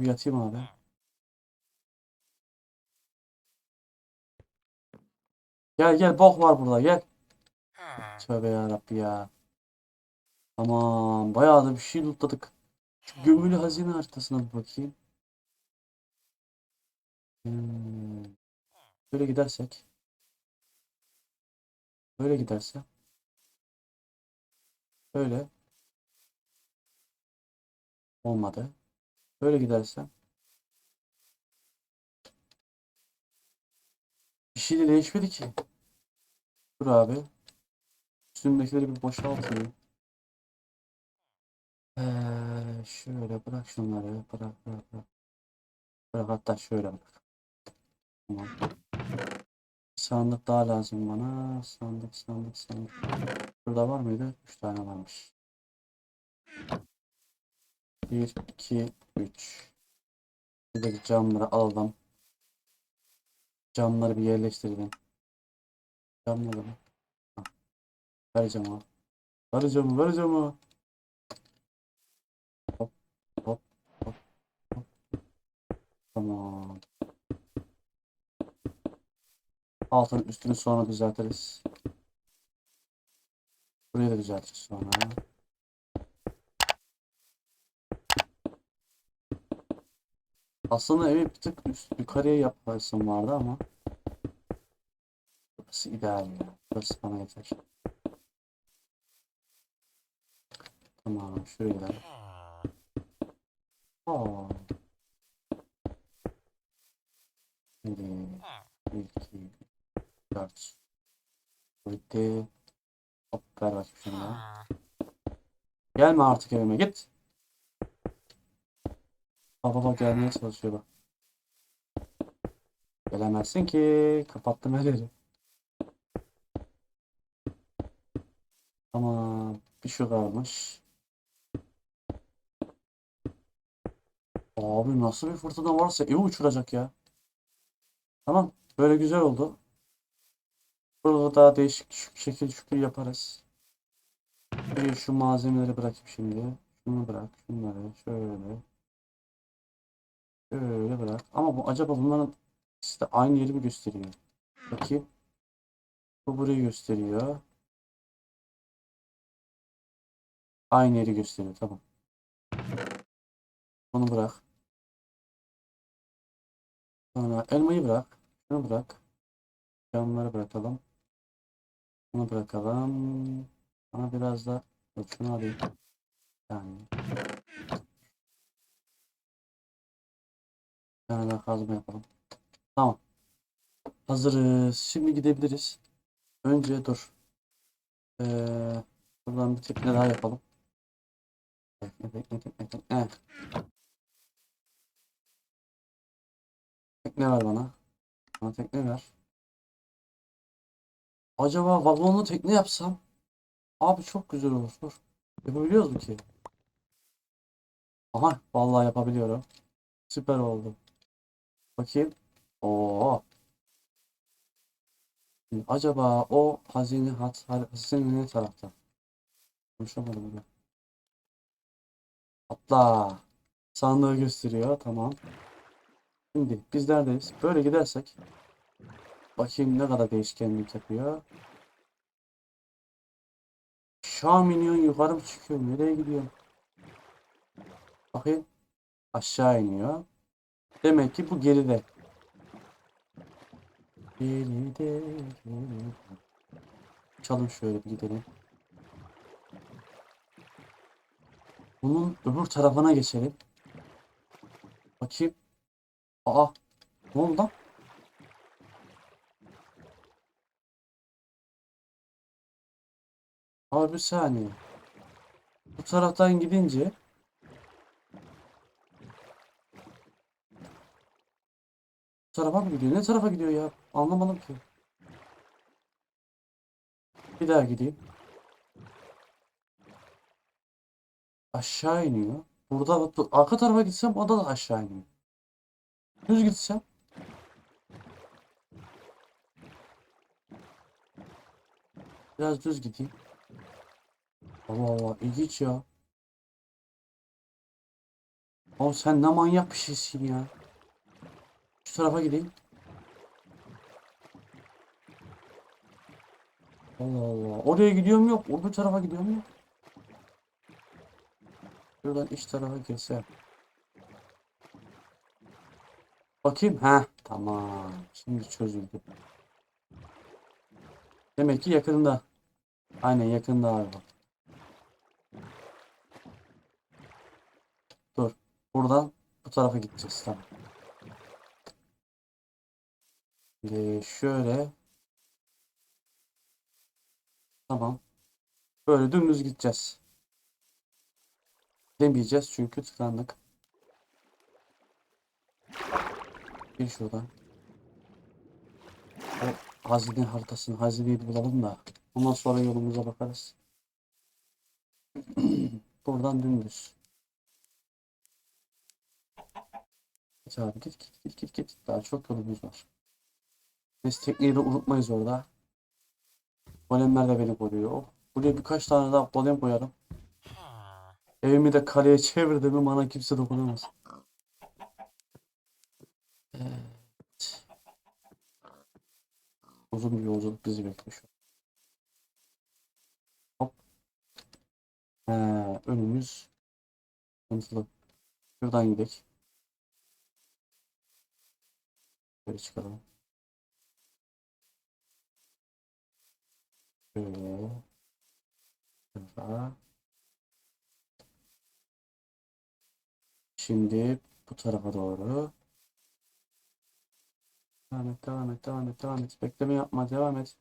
Bir yatayım abi. Gel gel bok var burada gel. Tövbe yarabbi ya. Tamam bayağı da bir şey lootladık. Şu gömülü hazine haritasına bir bakayım. Hmm. Böyle gidersek. Böyle giderse. Böyle. Olmadı. Böyle giderse. Bir şey de değişmedi ki. Dur abi. Üstümdekileri bir boşaltayım. Ee, şöyle bırak şunları. Bırak bırak bırak. Bırak hatta şöyle bırak. Tamam. Sandık daha lazım bana. Sandık sandık sandık. Burada var mıydı? 3 tane varmış. 1, 2, 3. Buradaki camları alalım. Camları bir yerleştirelim. Camları mı? Ver camı. Ver camı, ver camı. Hop, hop, hop, hop. Tamam. Altın üstünü sonra düzeltiriz. Burayı da düzeltiriz sonra. Aslında evi bir tık üst, yukarıya yapasım vardı ama burası ideal ya. Burası bana yeter. Tamam şuraya gidelim. Aa. 1, 2, 4. Bitti. Hop ver bakayım şunu. Gelme artık evime git. Baba gelmeye çalışıyor bak. Gelemezsin ki. Kapattım her yeri. Tamam. Bir şu kalmış. Abi nasıl bir fırtına varsa evi uçuracak ya. Tamam. Böyle güzel oldu. Burada daha değişik şekil şükür yaparız. Bir şu malzemeleri bırakayım şimdi. Şunu bırak. Şunları şöyle. Şöyle bırak. Ama bu acaba bunların de aynı yeri mi gösteriyor? Bakayım. Bu burayı gösteriyor. Aynı yeri gösteriyor. Tamam. Bunu bırak. Sonra elmayı bırak. Şunu bırak. Camları bırakalım. Bunu bırakalım. Ama biraz da şunu alayım. Yani. Tane daha kazma yapalım. Tamam. Hazırız. Şimdi gidebiliriz. Önce dur. Ee, buradan bir tekne daha yapalım. Tekne, tekne, tekne, tekne. Tekne ver bana. Bana tekne ver. Acaba vagonlu tekne yapsam? Abi çok güzel olur. Dur. Yapabiliyoruz mu ki? Aha vallahi yapabiliyorum. Süper oldu. Bakayım. Oo. Acaba o hazine hat hazine ne tarafta? Konuşamadım bile. Atla. Sandığı gösteriyor. Tamam. Şimdi biz neredeyiz? Böyle gidersek bakayım ne kadar değişkenlik yapıyor. Aşağı mı iniyorsun yukarı mı çıkıyorsun? Nereye gidiyorsun? Bakayım. Aşağı iniyor. Demek ki bu geride. Geride, geride. Çalın şöyle bir gidelim. Bunun öbür tarafına geçelim. Bakayım. Aa. Ne oldu lan? Abi bir saniye. Bu taraftan gidince tarafa mı gidiyor? Ne tarafa gidiyor ya? Anlamadım ki. Bir daha gideyim. Aşağı iniyor. Burada bu- arka tarafa gitsem o da da aşağı iniyor. Düz gitsem. Biraz düz gideyim. Allah Allah ilginç ya. Oğlum sen ne manyak bir şeysin ya. Tarafa gideyim. Allah Allah. Oraya gidiyorum yok. Öbür tarafa gidiyorum yok. Şuradan iç tarafa girsem. Bakayım. Ha, tamam. Şimdi çözüldü. Demek ki yakında. Aynen yakında abi. Dur. Buradan bu tarafa gideceğiz. Tamam. Şimdi şöyle. Tamam. Böyle dümdüz gideceğiz. Demeyeceğiz çünkü tıkandık. Bir şuradan. O hazine haritasını, hazineyi bulalım da. Ondan sonra yolumuza bakarız. Buradan dümdüz. Git git git git git. Daha çok yolumuz var. Biz tekneyi de unutmayız orada. Golemler de beni koruyor. Buraya birkaç tane daha golem koyarım. Evimi de kaleye çevirdim mi bana kimse dokunamaz. Evet. Uzun bir yolculuk bizi bekliyor. Hop. He, önümüz sıkıntılı. Şuradan gidelim. Böyle çıkalım. Şimdi bu tarafa doğru. Devam et, devam et, devam et, devam et. Bekleme yapma, devam et.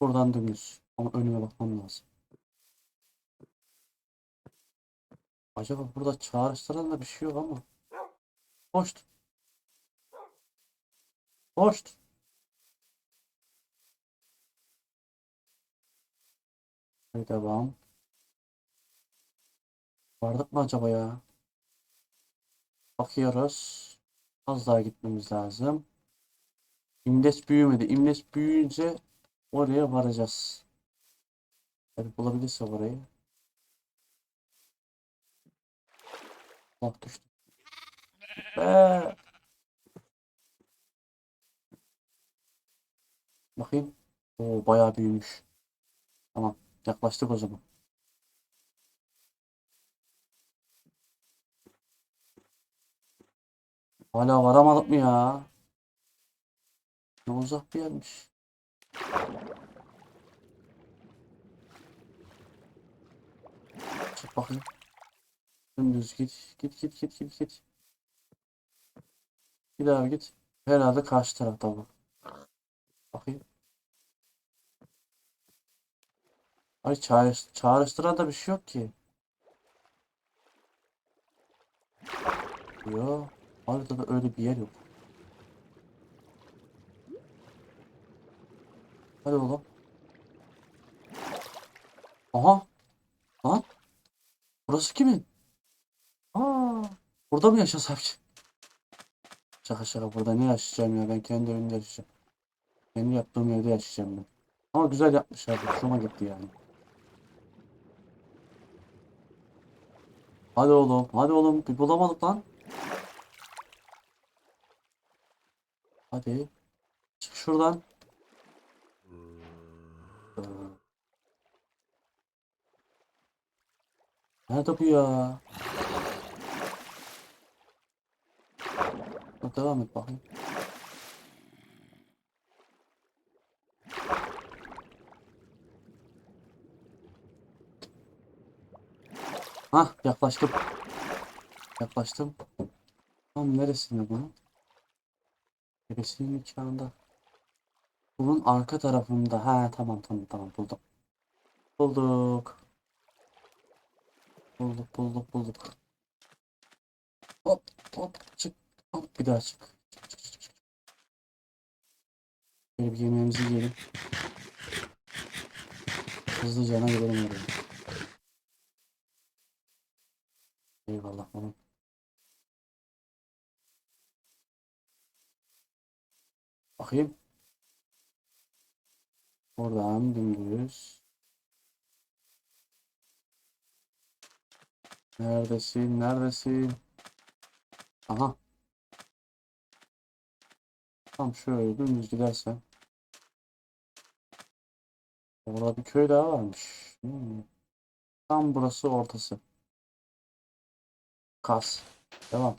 Buradan dümdüz. Ama önüme bakmam lazım. Acaba burada çağrıştıran da bir şey yok ama. Hoşt. Hoşt. Hadi devam. Vardık mı acaba ya? Bakıyoruz. Az daha gitmemiz lazım. İmles büyümedi. İmles büyüyünce oraya varacağız. Tabii bulabilirse orayı. Bak düştü. Be. Bakayım. Oo bayağı büyümüş. Tamam. Yaklaştık o zaman. Hala varamadık mı ya? Ne uzak bir yermiş. Çık bakayım. Dümdüz git. Git git git git git. Bir daha git. Herhalde karşı tarafta bu. Bakayım. Ay çağrış, çağrıştıran da bir şey yok ki. Yok. Haritada öyle bir yer yok. Hadi oğlum. Aha. Lan. Burası kimin? Aa. Burada mı yaşasam ki? Şaka şaka burada ne yaşayacağım ya ben kendi evimde yaşayacağım. Kendi yaptığım evde yaşayacağım ben. Ama güzel yapmışlar. Hoşuma gitti yani. Hadi oğlum. Hadi oğlum. Bir bulamadık lan. Hadi. Çık şuradan. Ee, Nerede bu ya? Devam et bakayım. Hah yaklaştım. Yaklaştım. Tam neresinde bunun? Tepesinin nikahında. Bunun arka tarafında. Ha tamam tamam tamam buldum. Bulduk. Bulduk bulduk bulduk. Hop hop çık. Hop bir daha çık. Böyle bir yemeğimizi yiyelim. Hızlıca gidelim oraya. Eyvallah oğlum. Bakayım. Oradan dümdüz. Neredesin? Neredesin? Aha. Tam şöyle dümdüz gidersen. Orada bir köy daha varmış. Hmm. Tam burası ortası. Kas. Devam.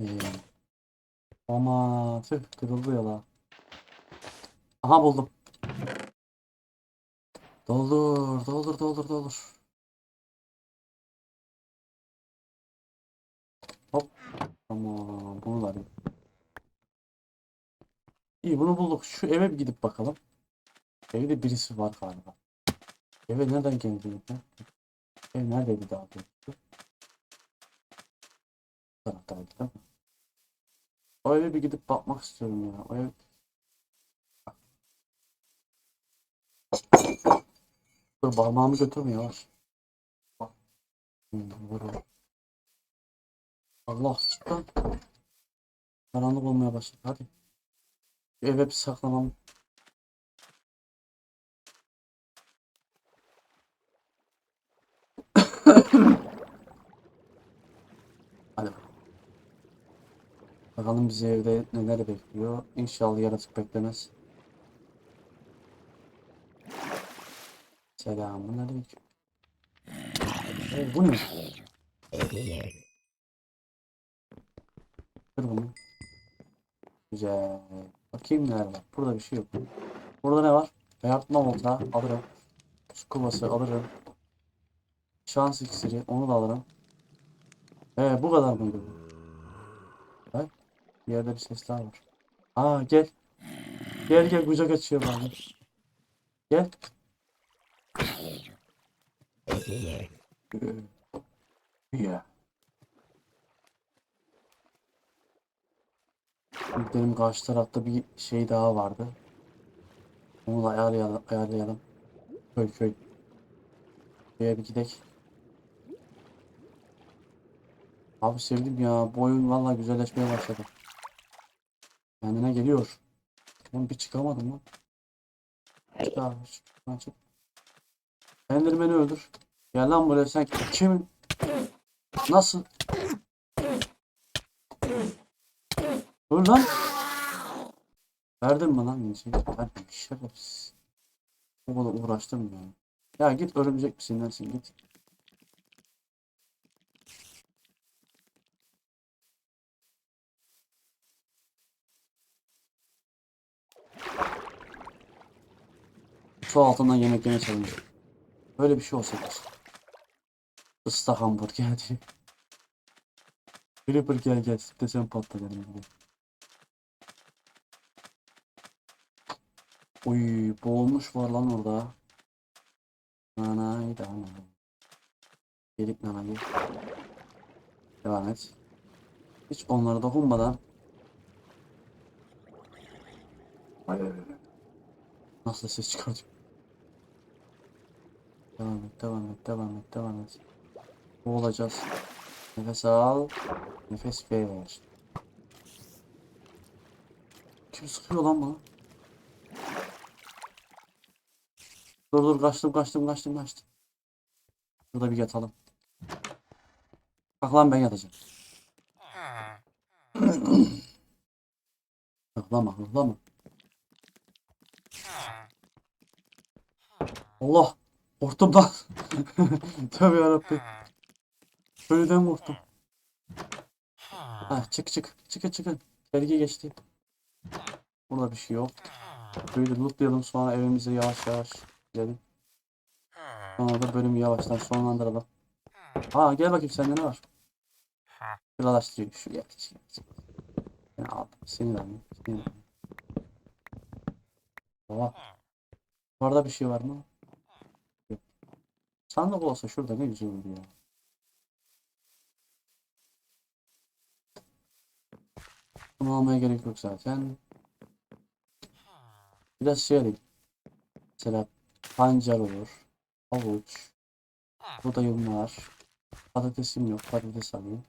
Ee, ama tüh kırıldı ya. Aha buldum. Doldur, doldur, doldur, doldur. Hop. Tamam, bunu da alayım. İyi bunu bulduk. Şu eve bir gidip bakalım. Evde birisi var galiba. Eve nereden geldi? Ev neredeydi daha doğrusu? Bu taraftaydı değil mi? O eve bir gidip bakmak istiyorum ya. O ev... Dur parmağımı götürme yavaş. Bak. Hmm. Allah cidden. Karanlık olmaya başladı. Hadi. Eve bir saklanalım. Hadi bakalım. Bizi evde neler bekliyor. İnşallah yaratık beklemez. Selamun aleyküm. Oo, bu ne? Kır bunu. Güzel. Bakayım neler var. Burada bir şey yok. Burada ne var? Hayatma olta alırım. Su kovası alırım. Şans iksiri onu da alırım. Ee bu kadar mıydı bu? Ha? Bir yerde bir ses daha var. Aa gel. Gel gel kucak açıyor bana. Gel. Ya. Benim karşı tarafta bir şey daha vardı. Onu da ayarlayalım. ayarlayalım. Köy köy. Köye bir gidelim. Abi sevdim ya. Bu oyun vallahi güzelleşmeye başladı. Kendine geliyor. Oğlum bir çıkamadım lan. Çık abi. Çık. Lan çık. Enderman'i öldür. Gel lan buraya sen kimin? Nasıl? Dur lan. Verdin mi lan yiyecek? Verdim. Şerefsiz. O kadar uğraştım ya. Ya git örümcek misin nesin git. Su altından yemek yeme challenge. Böyle bir şey olsa keşke. Islak hamburger diye. Creeper gel gel desem patlar Oy boğulmuş var lan orada. Nanay da nanay. Gelip nanayı. Devam et. Hiç onlara dokunmadan. Ay, ay, ay. Nasıl ses çıkartıyor? Devam et, devam et, devam et, devam et. Boğulacağız. Nefes al. Nefes ver. Kim sıkıyor lan bana? Dur dur kaçtım kaçtım kaçtım kaçtım. Burada bir yatalım. Bak lan ben yatacağım. Hıhlama hıhlama. Allah! Korktum lan. Tövbe yarabbim. Ölüden korktum. Ha çık çık. Çıkın çıkın. Belge geçti. Burada bir şey yok. Böyle lootlayalım sonra evimize yavaş yavaş gidelim. Sonra da bölümü yavaştan sonlandıralım. Aa gel bakayım sende ne var? Kıralaştırıyor. Şu gel. Ben aldım. Seni de alayım. Seni de. Baba. Orada bir şey var mı? Yok. Sandık olsa şurada ne güzel olur ya. Bunu almaya gerek yok zaten. Biraz şey alayım. Mesela pancar olur. Havuç. Buğdayım var. Patatesim yok. Patates alayım.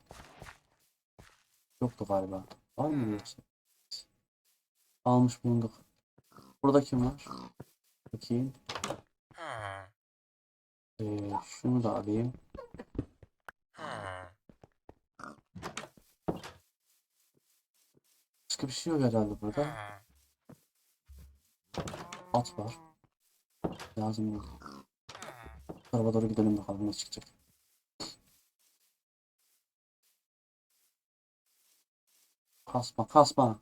Yoktu galiba. Var mı yoksa? Almış bulunduk. Burada kim var? Bakayım. Ee, şunu da alayım. Başka bir şey yok herhalde burada. At var. Lazım yok. Bu tarafa doğru gidelim bakalım ne çıkacak. Kasma kasma.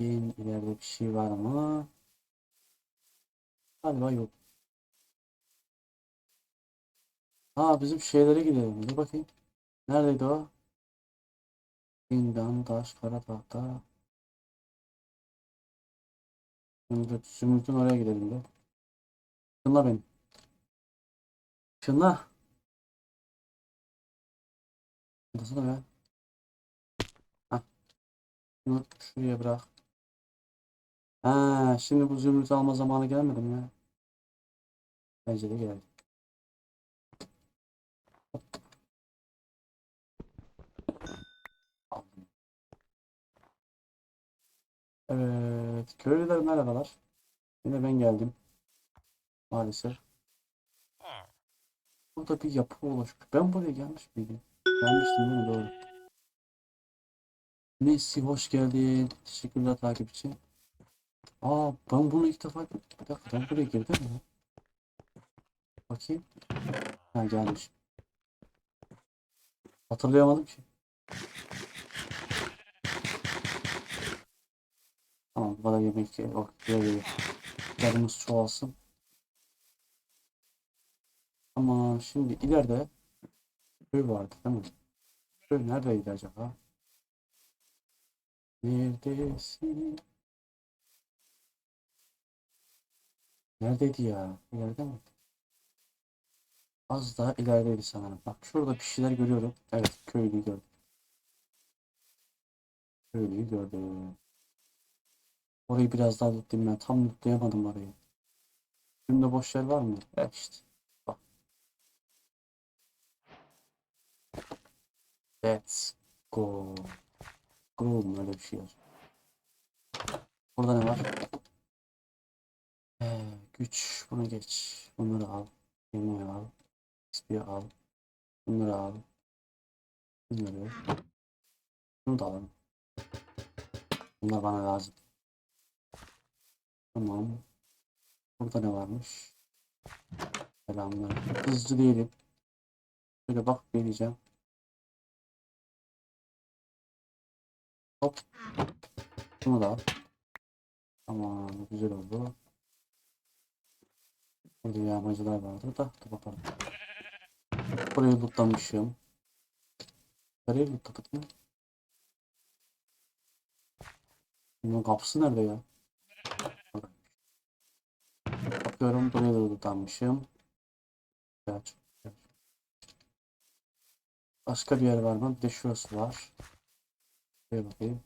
Bin ileride bir şey var mı? Galiba yok. Ha bizim şeylere gidelim. Dur bakayım. Neredeydi o? Bindan, taş, kara tahta. Zümrüt, Zümrüt'ün oraya gidelim de. Şunla beni. Şunla. Nasıl be? Hah. Şunu şuraya bırak. Ha, şimdi bu zümrütü alma zamanı gelmedi mi ya? Bence de geldi. Evet, köylüler merhabalar. Yine ben geldim. Maalesef. Burada bir yapı oluşmuş. Ben buraya gelmiş miydim? Gelmiştim değil mi? Doğru. Messi hoş geldin. Teşekkürler takip için. Aa ben bunu ilk defa... Bir dakika ben buraya girdim mi? Bakayım. Ha gelmiş. Hatırlayamadım ki. Tamam bu kadar yemek ye. Oh, ye ye. Canımız çoğalsın. Ama şimdi ileride köy vardı değil mi? Köy neredeydi acaba? Neredesin? Neredeydi ya? İleride mi? Az daha ilerideydi sanırım. Bak şurada bir şeyler görüyorum. Evet köylüyü gördüm. Köylüyü gördüm. Orayı biraz daha lootlayayım ben. Tam lootlayamadım orayı. Şimdi boş yer var mı? Evet işte. Bak. Let's go. Go mu öyle bir şey var. Burada ne var? Ee, güç. Bunu geç. Bunları al. Yemeği al. XP al. Bunları al. Bunları. Bunu da alalım. Bunlar bana lazım. Tamam. Burada ne varmış? Selamlar. Hızlı değilim. Şöyle bak geleceğim. Hop. Bunu da al. Tamam. Güzel oldu. Burada yağmacılar vardı da. Dur bakalım. Burayı lootlamışım. Nereye lootladık mı? Bunun kapısı nerede ya? Burada. Bakıyorum buraya da güzel. Başka bir yer var mı? Bir de şurası var. Şuraya bakayım.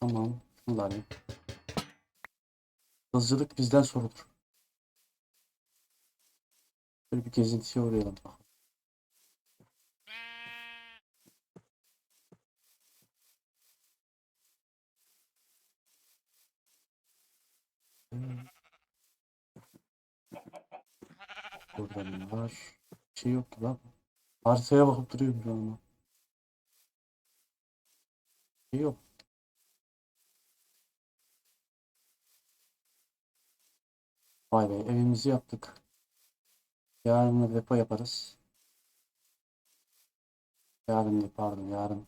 Tamam. Alayım. Hızlılık bizden sorulur. Böyle bir gezintiye uğrayalım. Ne var? Bir şey yoktu lan. Haritaya bakıp duruyorum şu anda. Şey yok. Vay be evimizi yaptık. Yarın da depo yaparız. Yarın değil pardon yarın